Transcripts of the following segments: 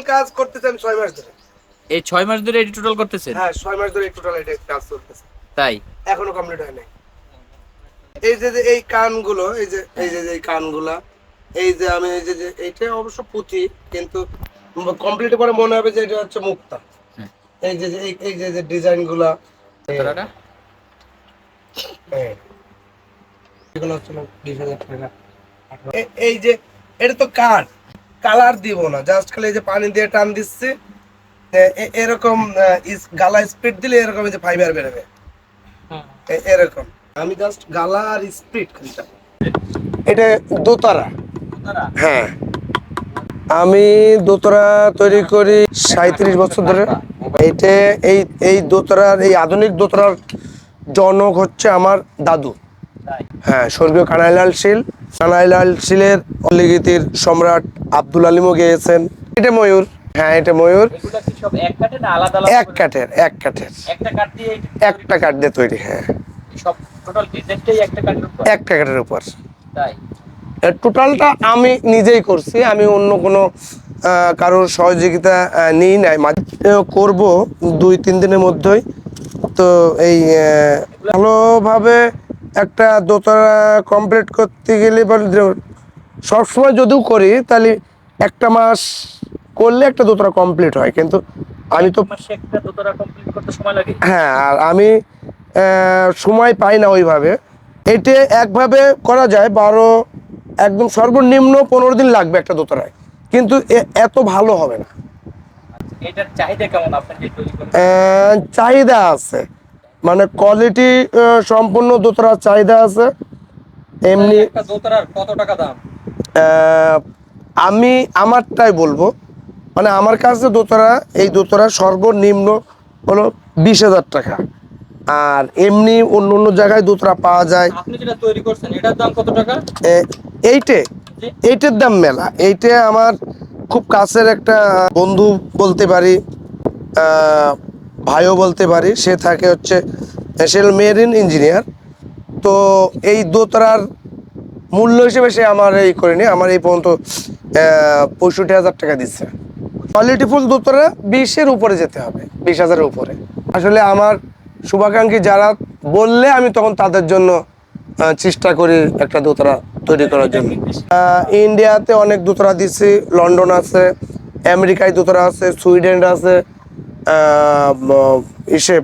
Total কাজ করতেছি আমি ছয় মাস ধরে। এই ছয় মাস ধরে এটি টোটাল করতেছেন? হ্যাঁ ছয় মাস ধরে টোটাল এটা কাজ চলতেছে। তাই? এখনও কমপ্লিট হয় নাই। এই যে এই কানগুলো এই যে এই যে এই কানগুলা এই যে আমি এই যে এইটা অবশ্য পুঁথি কিন্তু কমপ্লিট করে মনে হবে যে এটা হচ্ছে মুক্তা। এই যে এই- এই যে যে ডিজাইনগুলা হ্যাঁ। এগুলো হচ্ছে বিশ হাজার টাকা। এই যে এটা তো কাঠ। কালার দিব না জাস্ট খালি এই যে পানি দিয়ে টান দিচ্ছি। এরকম গালা স্পিড দিলে এরকম এই যে ফাইবার বেরোবে। এ- এরকম। আমি জাস্ট গালা আর স্পিড এটা দোতারা। হ্যাঁ। আমি দোতরা তৈরি করি সাঁত্রিশ বছর ধরে। এইটা এই এই দোতরার এই আধুনিক দোতরার জনক হচ্ছে আমার দাদু। হ্যাঁ স্বর্গীয় কানাইলাল শীল। কানাইলাল শীলের অলিগীতির সম্রাট আব্দুল আলিমও গেয়েছেন। এটা ময়ূর। হ্যাঁ এটা ময়ূর। এক? কাঠের এক কাঠের একটা কাঠ দিয়ে তৈরি হ্যাঁ। একটা কাঠের উপর? টোটালটা আমি নিজেই করছি। আমি অন্য কোনো কারোর সহযোগিতা নিই নাই। করব দুই তিন দিনের মধ্যেই। তো এই ভালোভাবে একটা দোতলা কমপ্লিট করতে গেলে সবসময় যদিও করি তাহলে একটা মাস করলে একটা দোতরা কমপ্লিট হয় কিন্তু আমি তো একটা দোতরা কমপ্লিট করতে সময় লাগে। হ্যাঁ আর আমি সময় পাই না ওইভাবে। এটা একভাবে করা যায় বারো একদম সর্বনিম্ন পনেরো দিন লাগবে একটা দোতরায়। কিন্তু এত ভালো হবে না। চাহিদা আহ, চাহিদা আছে। মানে কোয়ালিটি সম্পূর্ণ দোতরার চাহিদা আছে। এমনি দোতরার কত টাকা দাম? আমি আমারটাই বলব। মানে আমার কাছে দোতরা এই দোতরা সর্বনিম্ন হলো বিশ হাজার টাকা। আর এমনি অন্য অন্য জায়গায় দোতরা পাওয়া যায়। আপনি যেটা তৈরি করছেন এটার দাম কত টাকা? এইটে এইটের দাম মেলা। এইটে আমার খুব কাছের একটা বন্ধু বলতে পারি ভাইও বলতে পারি সে থাকে হচ্ছে সে মেরিন ইঞ্জিনিয়ার তো এই দোতরার মূল্য হিসেবে সে আমার এই করেনি। আমার এই পর্যন্ত পঁয়ষট্টি হাজার টাকা দিচ্ছে। কোয়ালিটি ফুল দোতরা বিশের উপরে যেতে হবে, বিশ হাজারের উপরে। আসলে আমার শুভাকাঙ্ক্ষী যারা বললে আমি তখন তাদের জন্য চেষ্টা করি একটা দোতরা তৈরি করার জন্য। ইন্ডিয়াতে অনেক দোতরা দিচ্ছি, লন্ডন আছে, আমেরিকায় দোতরা আছে, সুইডেন আছে ইসে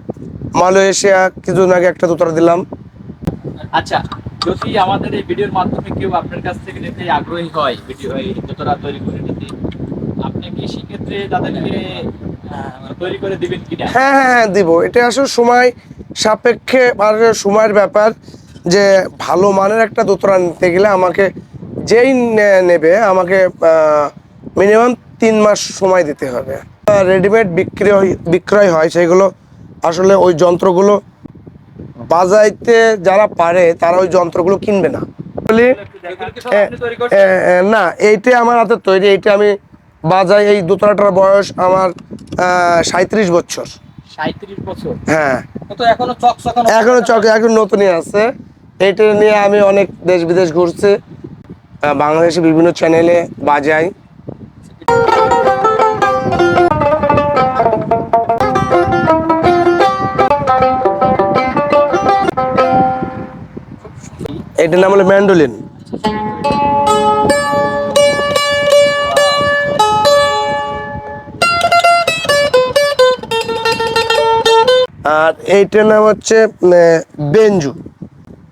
মালয়েশিয়া কিছুদিন আগে একটা দোতরা দিলাম। আচ্ছা যদি আমাদের এই ভিডিওর মাধ্যমে কেউ আপনার কাছ থেকে নিতে আগ্রহী হয়, ভিডিও এই তৈরি করে নিতে, আপনি কি সেক্ষেত্রে তাদেরকে তৈরি করে দিবেন কিনা? হ্যাঁ হ্যাঁ হ্যাঁ দিব। এটা আসলে সময় সাপেক্ষে আর সময়ের ব্যাপার যে ভালো মানের একটা দোতরা নিতে গেলে আমাকে যেই নেবে, আমাকে মিনিমাম তিন মাস সময় দিতে হবে। রেডিমেড বিক্রি বিক্রয় হয় সেগুলো আসলে ওই যন্ত্রগুলো বাজাইতে যারা পারে তারা ওই যন্ত্রগুলো কিনবে না। বলি না এইটা আমার হাতে তৈরি এইটা আমি বাজাই এই দোতলাটার বয়স আমার সাঁত্রিশ বছর। হ্যাঁ। এখনও চক এখন নতুনই আছে। এটা নিয়ে আমি অনেক দেশ বিদেশ ঘুরছি বাংলাদেশে বিভিন্ন চ্যানেলে বাজাই। এটার নাম হলো ম্যান্ডোলিন আর এইটার নাম হচ্ছে বেঞ্জু।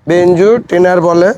বেঞ্জু টেনার বলে।